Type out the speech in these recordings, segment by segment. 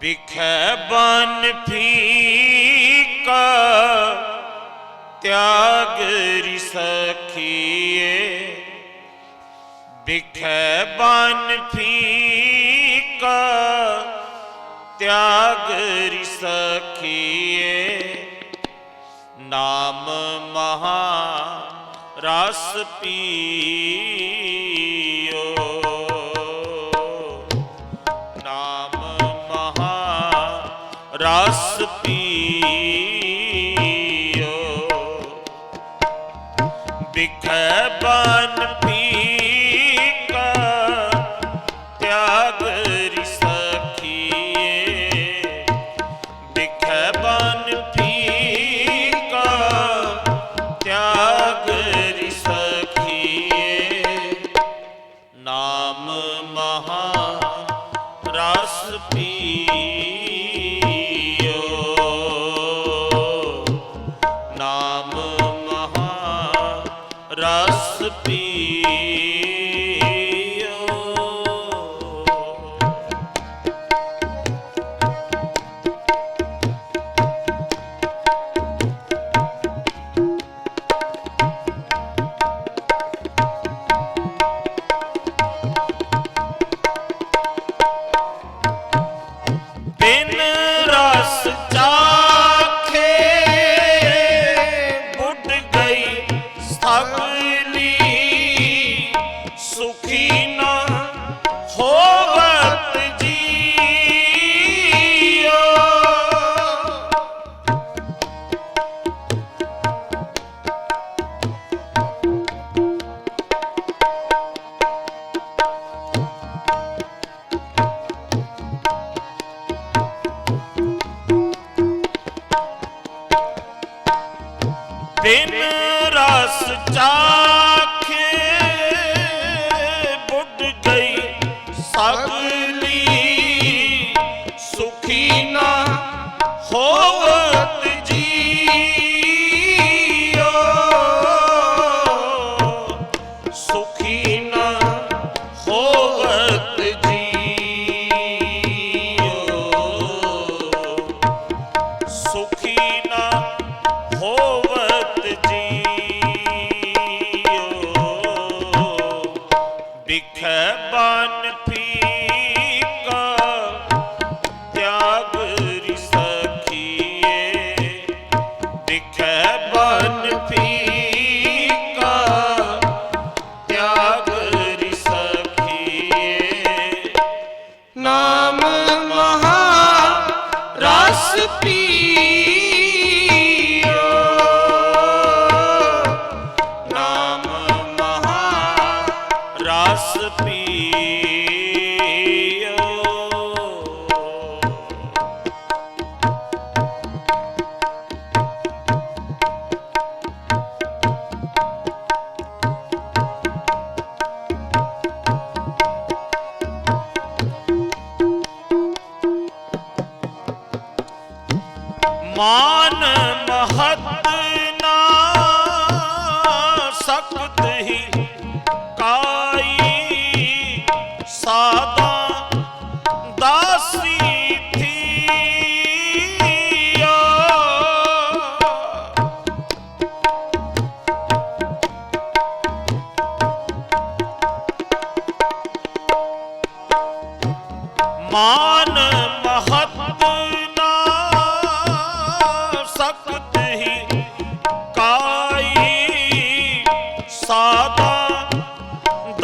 ਵਿਖੇ ਬਨ ਫੀਕਾ ਤਿਆਗ ਰਿ ਵਿਖੇ ਬਨ ਫੀਕਾ ਤਿਆਗ ਰਿ ਨਾਮ ਮਹਾ ਰਸ ਪੀ ਮਹਾ ਰਸ ਪੀਓ। ਬਿਖੈ ਬਨ ਪੀਕਾ ਰਸ ਪੀਓ ਸਗਲੀ ਸੁਖੀ ਨਾ ਹੋਵਤ ਜੀਓ। ਸੁਖੀ ਨਾ ਹੋਵਤ ਜੀਓ। ਸੁਖੀ ਨਾ ਹੋਵਤ ਜੀਓ। ਬਿਖੈ ਬਨ ਫੀਕਾ ਰਸ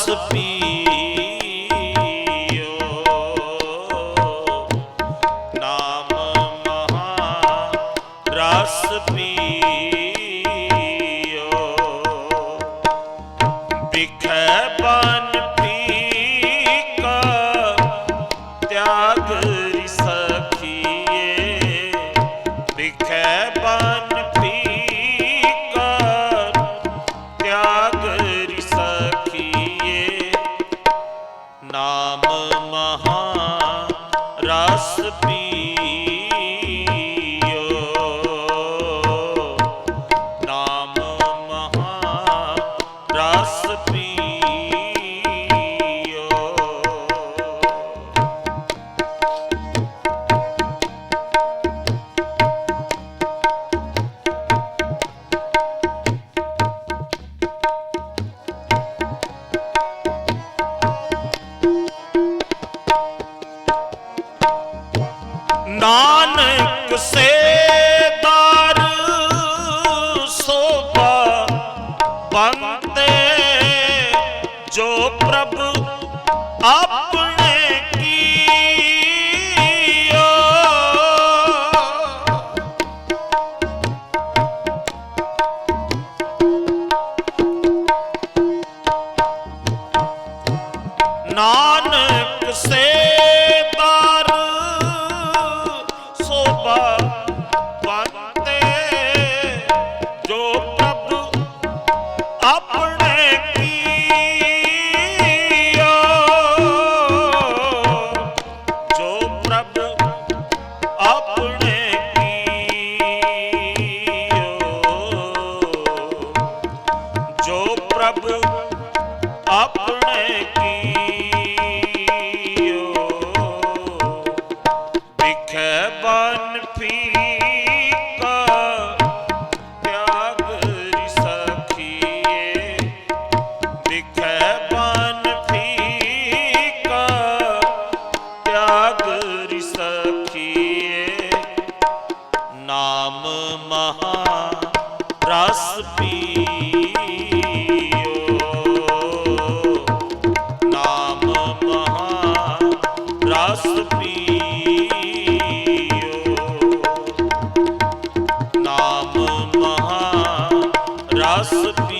ਰਸ ਪੀਓ। ਨਾਮ ਮਹਾ ਰਸ ਪੀਓ। ਵਿਖੇ ਬਨ ਪੀ ਪ੍ਰਭ ਆਪਣੇ ਕੀਓ। ਨਾਨਕ ਜੋ ਪ੍ਰਭ ਆਪਣੇ ਜਸ ਪੀ